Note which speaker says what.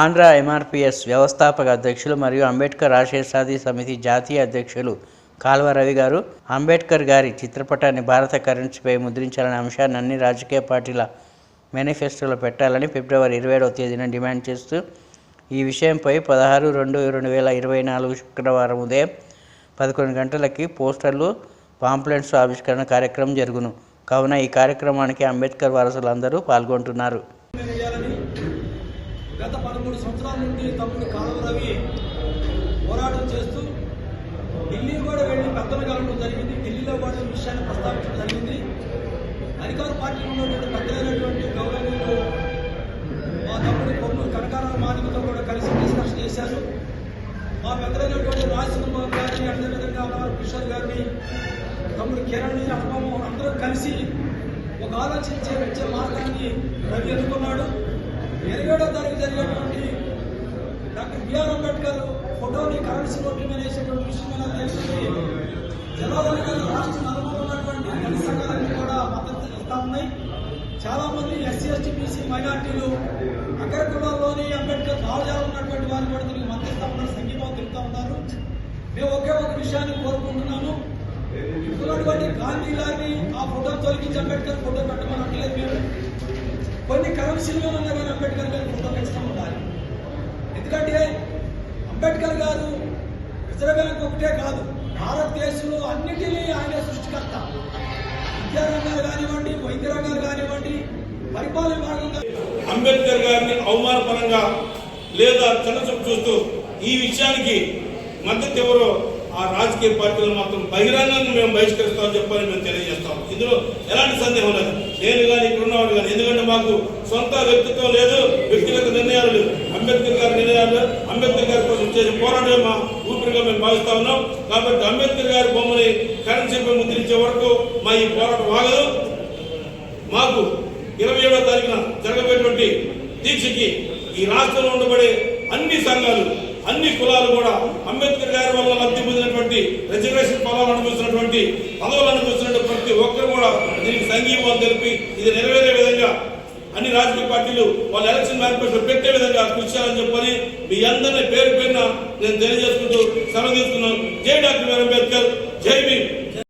Speaker 1: ఆంధ్ర ఎంఆర్పిఎస్ వ్యవస్థాపక అధ్యక్షులు మరియు అంబేద్కర్ ఆశయసాది సమితి జాతీయ అధ్యక్షులు కాల్వ రవి గారు. అంబేద్కర్ గారి చిత్రపటాన్ని భారత కరెన్సీపై ముద్రించాలనే అంశాన్ని అన్ని రాజకీయ పార్టీల మేనిఫెస్టోలో పెట్టాలని ఫిబ్రవరి ఇరవై ఏడవ తేదీన డిమాండ్ చేస్తూ ఈ విషయంపై పదహారు రెండు రెండు వేల ఇరవై నాలుగు శుక్రవారం ఉదయం పదకొండు గంటలకి పోస్టర్లు పాంప్లెట్స్ ఆవిష్కరణ కార్యక్రమం జరుగును. కావున ఈ కార్యక్రమానికి అంబేద్కర్ వారసులందరూ పాల్గొంటున్నారు.
Speaker 2: గత పదమూడు సంవత్సరాల నుండి తమ్ముడు కాలువ రవి పోరాటం చేస్తూ ఢిల్లీ కూడా వెళ్ళి పెద్దలు కలవడం జరిగింది. ఢిల్లీలో కూడా ఈ విషయాన్ని ప్రస్తావించడం జరిగింది. అధికార పార్టీలో ఉన్నటువంటి పెద్దలైనటువంటి గౌరవనీయులు మా తమ్ముడు కొమ్ము కనకారావు మాదికతో కూడా కలిసి డిస్కషన్ చేశారు. మా పెద్దలైనటువంటి రాజసింహ గారిని అదేవిధంగా అన్నవారు కిషోర్ గారిని తమ్ముడు కిరణ్ హనుమమోహన్ అందరూ కలిసి ఒక ఆలోచించే వచ్చే మార్గాన్ని రవి ఎన్నుకున్నాడు ఇరవై తారీఖు జరిగేటువంటి డాక్టర్ బిఆర్ అంబేద్కర్ ఫోటోని కరెన్సీ నోట్లు మీద వేసేటువంటి విషయం మీద తెలిసింది జనవరి రాష్ట్ర నలుగురు ఉన్నటువంటి అన్ని సంఘాలన్నీ కూడా మద్దతు ఇస్తా ఉన్నాయి. చాలా మంది ఎస్సీ ఎస్టీ బీసీ మైనార్టీలు అగ్ర కులాల్లోని అంబేద్కర్ భావజాలం ఉన్నటువంటి వారు కూడా దీనికి మద్దతు ఉన్నారు సంఘీభావం తిరుగుతూ ఉన్నారు. మేము ఒకే ఒక విషయాన్ని కోరుకుంటున్నాము. ఇప్పుడున్నటువంటి గాంధీ గారిని ఆ ఫోటో తొలగించి అంబేద్కర్ ఫోటో పెట్టమని అనట్లేదు మేము. కొన్ని కరెన్సీలో ఉన్న కానీ అంబేద్కర్ గారి ఫోటో ఖచ్చితంగా ఉండాలి కాదు. రిజర్వ్ బ్యాంక్ ఒకటే కాదు. భారతదేశంలో అన్నిటినీ ఆయన సృష్టికర్త. విద్యారంగాలు కానివ్వండి వైద్య రంగాలు కానివ్వండి పరిపాలన భాగంగా
Speaker 3: అంబేద్కర్ గారిని అవమానపరంగా లేదా చిన్నచూపు చూస్తూ ఈ విషయానికి మద్దతు ఎవరో ఆ రాజకీయ పార్టీలు మాత్రం బహిరంగాన్ని మేము బహిష్కరిస్తామని చెప్పని మేము తెలియజేస్తాం. ఇందులో ఎలాంటి సందేహం లేదు. నేను కానీ ఇక్కడ మాకు సొంత వ్యక్తిత్వం లేదు వ్యక్తిగత నిర్ణయాలు లేవు. అంబేద్కర్ గారి నిర్ణయాలు అంబేద్కర్ గారి కోసం చేసే పోరాటమే మా ఊపిరిగా మేము భావిస్తా ఉన్నాం. కాబట్టి అంబేద్కర్ గారి బొమ్మని కరెన్సీపై ముద్రించే వరకు మా ఈ పోరాటం ఆగదు. మాకు ఇరవై ఏడో తారీఖున జరగబోయేటువంటి దీక్షకి ఈ రాష్ట్రంలో ఉండబడే అన్ని సంఘాలు అన్ని కులాలు కూడా అంబేద్కర్ గారి వల్ల లబ్ధి పొందినటువంటి రిజర్వేషన్ ఫలాలు అనుభవిస్తున్నటువంటి పదవులు అనుభవిస్తున్నటువంటి ప్రతి ఒక్కరు కూడా దీనికి సంఘీభావం తెలిపి ఇది నెరవేరే విధంగా రాజకీయ పార్టీలు వాళ్ళ ఎలక్షన్ మేనిఫెస్టో పెట్టే విధంగా కృషి చేయాలని చెప్పని మీ అందరినీ పేరు పేరున నేను తెలియజేసుకుంటూ సెలవు తీసుకున్నాను. జై డాక్టర్ అంబేద్కర్ జై భీమ్.